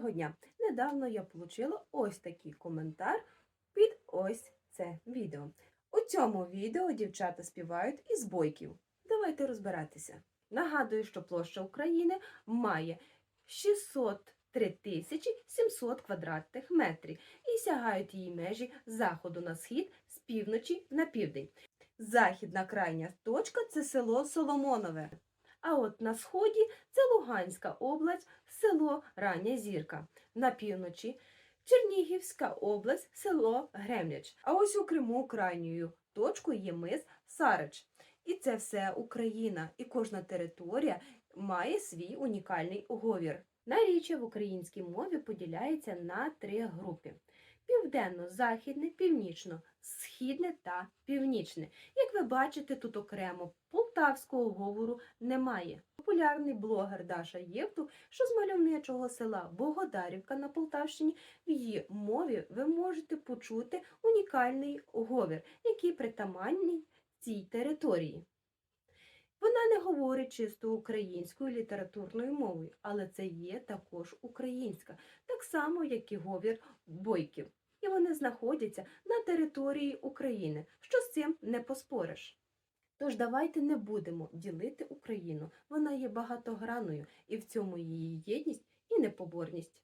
Доброго дня! Недавно я отримала ось такий коментар під ось це відео. У цьому відео дівчата співають із бойків. Давайте розбиратися. Нагадую, що площа України має 603 тисячі 700 квадратних метрів і сягають її межі з заходу на схід, з півночі на південь. Західна крайня точка це село Соломонове. А от на сході це Луганська область, село Рання Зірка. На півночі Чернігівська область, село Гремляч. А ось у Криму крайньою точкою є мис Сарич. І це все Україна, і кожна територія має свій унікальний уговір. Наріччя в українській мові поділяється на три групи: південно-західне, північно-східне та північне. Як ви бачите, тут окремо полтавського говору немає. Популярний блогер Даша Євтух, що з мальовничого села Богодарівка на Полтавщині, в її мові ви можете почути унікальний говір, який притаманний цій території. Вона не говорить чисто українською літературною мовою, але це є також українська, так само, як і говір бойків. І вони знаходяться на території України, що з цим не поспориш. Тож давайте не будемо ділити Україну. Вона є багатограною і в цьому її єдність і непоборність.